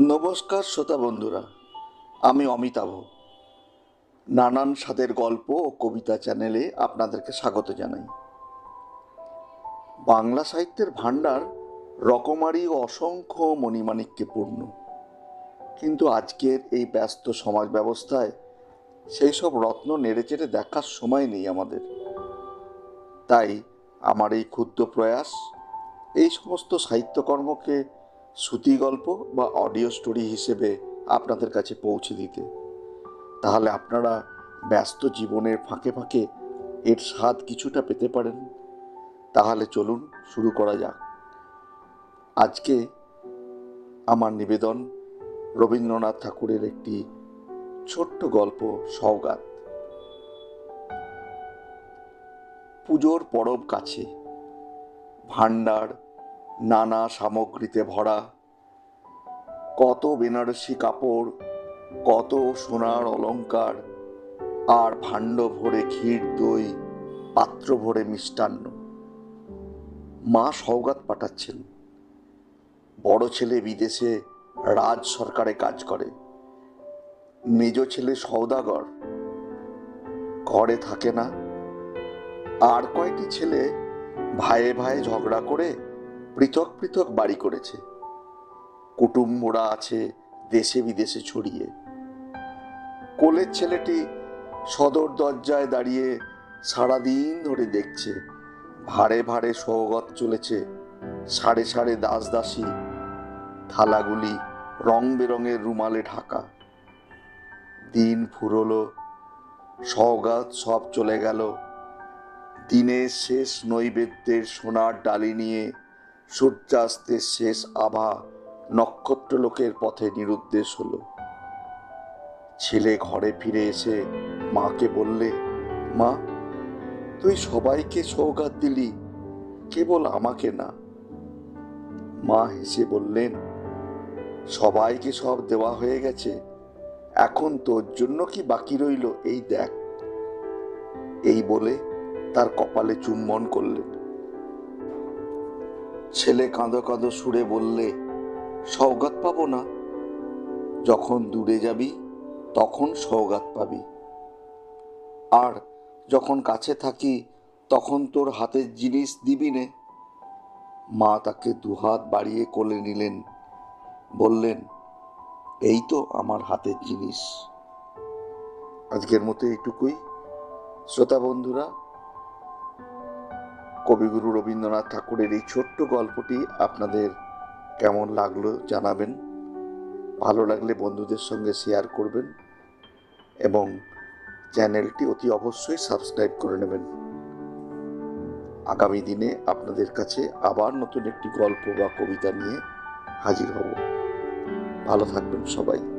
নমস্কার শ্রোতা বন্ধুরা, আমি অমিতাভ। নানান স্বাদের গল্প ও কবিতা চ্যানেলে আপনাদেরকে স্বাগত জানাই। বাংলা সাহিত্যের ভাণ্ডার রকমারি অসংখ্য মণিমাণিক্যে পূর্ণ। কিন্তু আজকের এই ব্যস্ত সমাজ ব্যবস্থায় সেই সব রত্ন নেড়েচেড়ে দেখার সময় নেই আমাদের। তাই আমার এই ক্ষুদ্র প্রয়াস, এই সমস্ত সাহিত্যকর্মকে শ্রুতি গল্প বা অডিও স্টোরি হিসেবে আপনাদের কাছে পৌঁছে দিতে। তাহলে আপনারা ব্যস্ত জীবনের ফাঁকে ফাঁকে এর স্বাদ কিছুটা পেতে পারেন। তাহলে চলুন শুরু করা যাক। আজকে আমার নিবেদন রবীন্দ্রনাথ ঠাকুরের একটি ছোট্ট গল্প সওগাত। পুজোর পরব কাছে ভাণ্ডার নানা সামগ্রীতে ভরা কত বেনারসি কাপড়, কত সোনার অলংকার, আর ভাণ্ড ভরে ক্ষীর দই, পাত্র ভরে মিষ্টান্ন। মা সৌগাত পাঠাচ্ছেন। বড় ছেলে বিদেশে রাজ সরকারে কাজ করে। মেজ ছেলে সৌদাগর ঘরে থাকে না। আর কয়টি ছেলে ভাইয়ে ভাইয়ে ঝগড়া করে পৃথক পৃথক বাড়ি করেছে। কুটুম্বরা আছে দেশে বিদেশে ছড়িয়ে। কোলের ছেলেটি সদর দরজায় দাঁড়িয়ে সারাদিন ধরে দেখছে। ভারে ভারে সৌগত চলেছে। সাড়ে সাড়ে দাস দাসী। থালাগুলি রং বেরঙের রুমালে ঢাকা। দিন ফুরলো সৌগাত সব চলে গেল। দিনের শেষ নৈবেদ্যের সোনার ডালি নিয়ে সূর্যাস্তের শেষ আভা নক্ষত্রলোকের পথে নিরুদ্দেশ হলো। ছেলে ঘরে ফিরে এসে মাকে বললে, মা, তুই সবাইকে সৌগাত দিলি, কেবল আমাকে না। মা হেসে বললেন, সবাইকে সব দেওয়া হয়ে গেছে, এখন তোর জন্য কি বাকি রইল, এই দেখ। এই বলে তার কপালে চুম্বন করলেন। ছেলে কাঁদো কাঁদো সুরে বললে সৌগাত পাবো না। যখন দূরে যাবি, তখন সৌগাত পাবি। আর যখন কাছে থাকি, তখন তোর হাতের জিনিস দিবি নে। মা তাকে দুহাত বাড়িয়ে কোলে নিলেন, বললেন, এই তো আমার হাতের জিনিস। আজকের মতো এইটুকুই। শ্রোতা বন্ধুরা, কবিগুরু রবীন্দ্রনাথ ঠাকুরের এই ছোট্ট গল্পটি আপনাদের কেমন লাগল জানাবেন। ভালো লাগলে বন্ধুদের সঙ্গে শেয়ার করবেন এবং চ্যানেলটি অতি অবশ্যই সাবস্ক্রাইব করে নেবেন। আগামী দিনে আপনাদের কাছে আবার নতুন একটি গল্প বা কবিতা নিয়ে হাজির হব। ভালো থাকবেন সবাই।